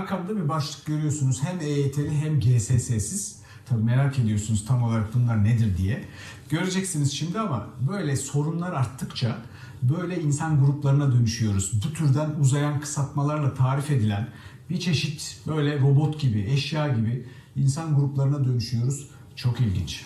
arkamda bir başlık görüyorsunuz. Hem EYT'li hem GSS'siz. Tabii merak ediyorsunuz tam olarak bunlar nedir diye. Göreceksiniz şimdi ama böyle sorunlar arttıkça böyle insan gruplarına dönüşüyoruz. Bu türden uzayan kısaltmalarla tarif edilen bir çeşit böyle robot gibi, eşya gibi insan gruplarına dönüşüyoruz. Çok ilginç.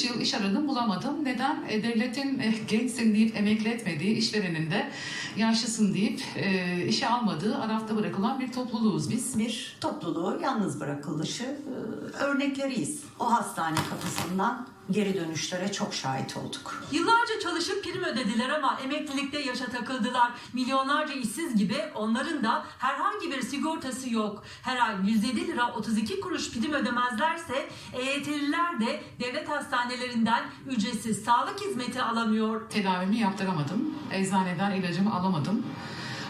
3 yıl iş aradım bulamadım. Neden? E, devletin e, gençsin deyip emekli etmediği, işverenin de yaşlısın deyip e, işe almadığı, arafta bırakılan bir topluluğuz biz. bir topluluğu yalnız bırakılışı e, örnekleriyiz. O hastane kapısından geri dönüşlere çok şahit olduk. Yıllarca çalışıp prim ödediler ama emeklilikte yaşa takıldılar. Milyonlarca işsiz gibi onların da herhangi bir sigortası yok. Her ay 107 lira 32 kuruş prim ödemezlerse EYT'liler de devlet hastanelerinden ücretsiz sağlık hizmeti alamıyor. Tedavimi yaptıramadım. Eczaneden ilacımı alamadım.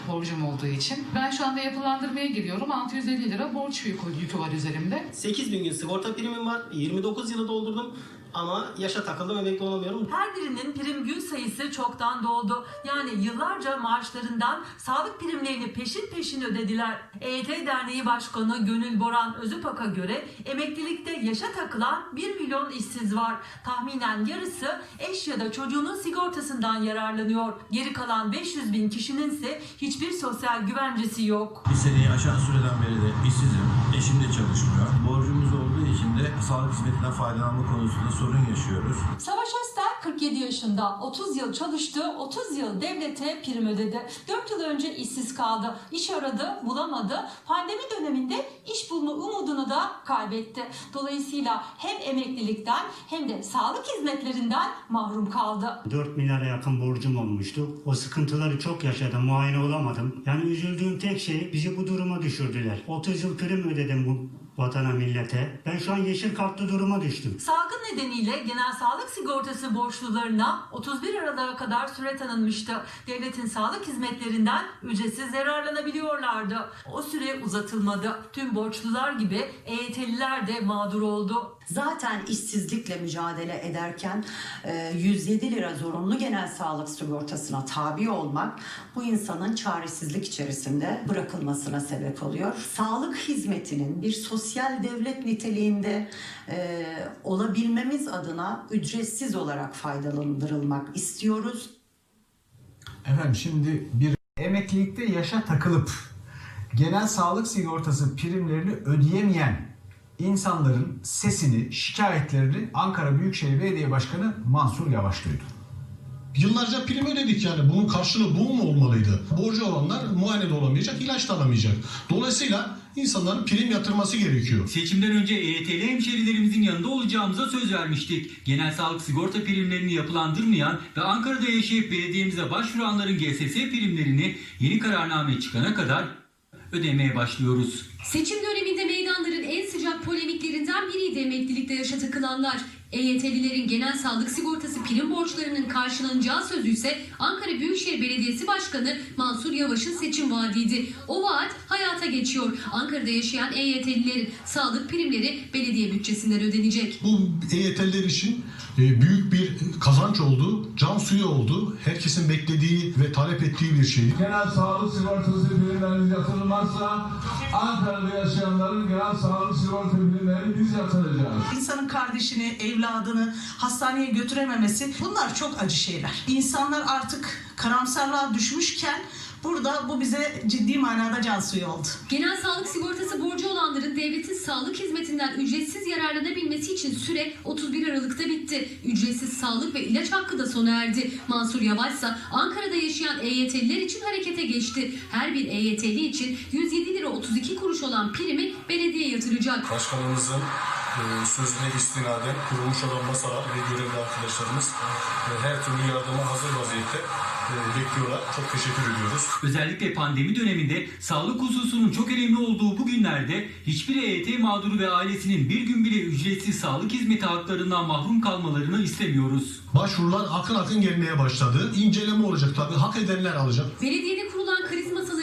Borcum olduğu için. Ben şu anda yapılandırmaya giriyorum. 650 lira borç yükü, yükü var üzerimde. 8000 gün sigorta primim var. 29 yılı doldurdum ama yaşa takıldım emekli olamıyorum. Her birinin prim gün sayısı çoktan doldu. Yani yıllarca maaşlarından sağlık primlerini peşin peşin ödediler. EYT Derneği Başkanı Gönül Boran Özüpak'a göre emeklilikte yaşa takılan 1 milyon işsiz var. Tahminen yarısı eş ya da çocuğunun sigortasından yararlanıyor. Geri kalan 500 bin kişinin ise hiçbir sosyal güvencesi yok. Bir seneyi aşan süreden beri de işsizim. Eşim de çalışmıyor. Borcumuz olduğu için de sağlık hizmetinden faydalanma konusunda sorun yaşıyoruz. Savaş Öster 47 yaşında 30 yıl çalıştı, 30 yıl devlete prim ödedi. 4 yıl önce işsiz kaldı. İş aradı, bulamadı. Pandemi döneminde iş bulma umudunu da kaybetti. Dolayısıyla hem emeklilikten hem de sağlık hizmetlerinden mahrum kaldı. 4 milyara yakın borcum olmuştu. O sıkıntıları çok yaşadım, muayene olamadım. Yani üzüldüğüm tek şey bizi bu duruma düşürdüler. 30 yıl prim ödedim bu vatana millete. Ben şu an yeşil kartlı duruma düştüm. Salgın nedeniyle genel sağlık sigortası borçlularına 31 Aralık'a kadar süre tanınmıştı. Devletin sağlık hizmetlerinden ücretsiz yararlanabiliyorlardı. O süre uzatılmadı. Tüm borçlular gibi EYT'liler de mağdur oldu. Zaten işsizlikle mücadele ederken e, 107 lira zorunlu genel sağlık sigortasına tabi olmak bu insanın çaresizlik içerisinde bırakılmasına sebep oluyor. Sağlık hizmetinin bir sosyal devlet niteliğinde e, olabilmemiz adına ücretsiz olarak faydalandırılmak istiyoruz. Efendim şimdi bir emeklilikte yaşa takılıp genel sağlık sigortası primlerini ödeyemeyen insanların sesini, şikayetlerini Ankara Büyükşehir Belediye Başkanı Mansur Yavaş duydu. Yıllarca prim ödedik yani bunun karşılığı bu mu olmalıydı? Borcu olanlar muayene de olamayacak, ilaç da alamayacak. Dolayısıyla insanların prim yatırması gerekiyor. Seçimden önce EYT'li hemşerilerimizin yanında olacağımıza söz vermiştik. Genel sağlık sigorta primlerini yapılandırmayan ve Ankara'da yaşayıp belediyemize başvuranların GSS primlerini yeni kararname çıkana kadar ödemeye başlıyoruz. Seçim döneminde biriydi emeklilikte yaşa takılanlar. EYT'lilerin genel sağlık sigortası prim borçlarının karşılanacağı sözü ise Ankara Büyükşehir Belediyesi Başkanı Mansur Yavaş'ın seçim vaadiydi. O vaat hayata geçiyor. Ankara'da yaşayan EYT'lilerin sağlık primleri belediye bütçesinden ödenecek. Bu EYT'liler için büyük bir kazanç oldu, can suyu oldu. Herkesin beklediği ve talep ettiği bir şey. Genel sağlık sigortası primleriniz yatırılmazsa Ankara'da yaşayanların genel sağlık sigorta primlerini biz yatıracağız. İnsanın kardeşini, evladını hastaneye götürememesi bunlar çok acı şeyler. İnsanlar artık karamsarlığa düşmüşken burada bu bize ciddi manada can suyu oldu. Genel sağlık sigortası borcu devletin sağlık hizmetinden ücretsiz yararlanabilmesi için süre 31 Aralık'ta bitti. Ücretsiz sağlık ve ilaç hakkı da sona erdi. Mansur Yavaş ise Ankara'da yaşayan EYT'liler için harekete geçti. Her bir EYT'li için 107 lira 32 kuruş olan primi belediye yatıracak. Başkanımızın e, sözüne istinaden kurulmuş olan masalar ve görevli arkadaşlarımız e, her türlü yardıma hazır vaziyette e, bekliyorlar. Çok teşekkür ediyoruz. Özellikle pandemi döneminde sağlık hususunun çok önemli olduğu bu günlerde hiçbir EYT mağduru ve ailesinin bir gün bile ücretsiz sağlık hizmeti haklarından mahrum kalmalarını istemiyoruz. Başvurular akın akın gelmeye başladı. İnceleme olacak tabii. Hak edenler alacak. Belediyede kurulan kriz Yavaş'ın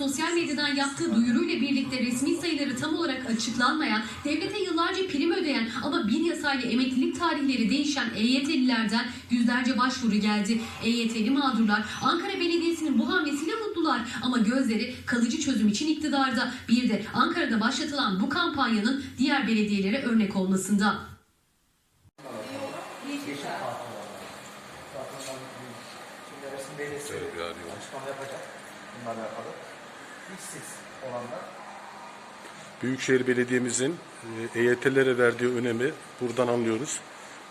sosyal medyadan yaptığı duyuruyla birlikte resmi sayıları tam olarak açıklanmayan, devlete yıllarca prim ödeyen ama bir yasayla emeklilik tarihleri değişen EYT'lilerden yüzlerce başvuru geldi. EYT'li mağdurlar Ankara Belediyesi'nin bu hamlesiyle mutlular ama gözleri kalıcı çözüm için iktidarda. Bir de Ankara'da başlatılan bu kampanyanın diğer belediyelere örnek olmasında. Büyükşehir Belediye'mizin e, EYT'lere verdiği önemi buradan anlıyoruz.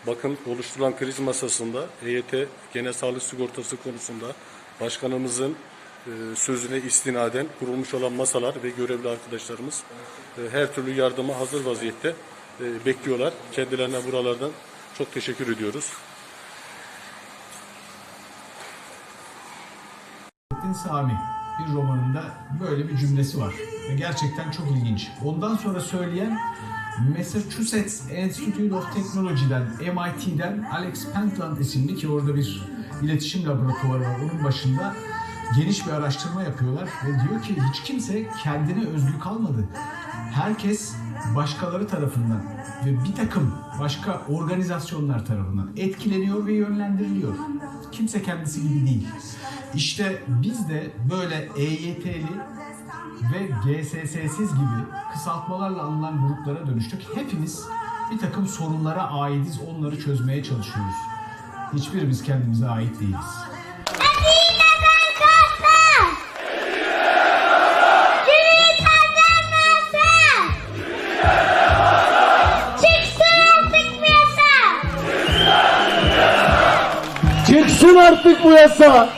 Bakın oluşturulan kriz masasında EYT genel sağlık sigortası konusunda başkanımızın e, sözüne istinaden kurulmuş olan masalar ve görevli arkadaşlarımız e, her türlü yardıma hazır vaziyette e, bekliyorlar. Kendilerine buralardan çok teşekkür ediyoruz. Sami bir romanında böyle bir cümlesi var. Ve gerçekten çok ilginç. Ondan sonra söyleyen Massachusetts Institute of Technology'den, MIT'den Alex Pentland isimli ki orada bir iletişim laboratuvarı var. Onun başında geniş bir araştırma yapıyorlar ve diyor ki hiç kimse kendine özgü kalmadı. Herkes başkaları tarafından ve bir takım başka organizasyonlar tarafından etkileniyor ve yönlendiriliyor. Kimse kendisi gibi değil. İşte biz de böyle EYT'li ve GSS'siz gibi kısaltmalarla anılan gruplara dönüştük. Hepimiz bir takım sorunlara aidiz, onları çözmeye çalışıyoruz. Hiçbirimiz kendimize ait değiliz. Çıksın artık bu yasa.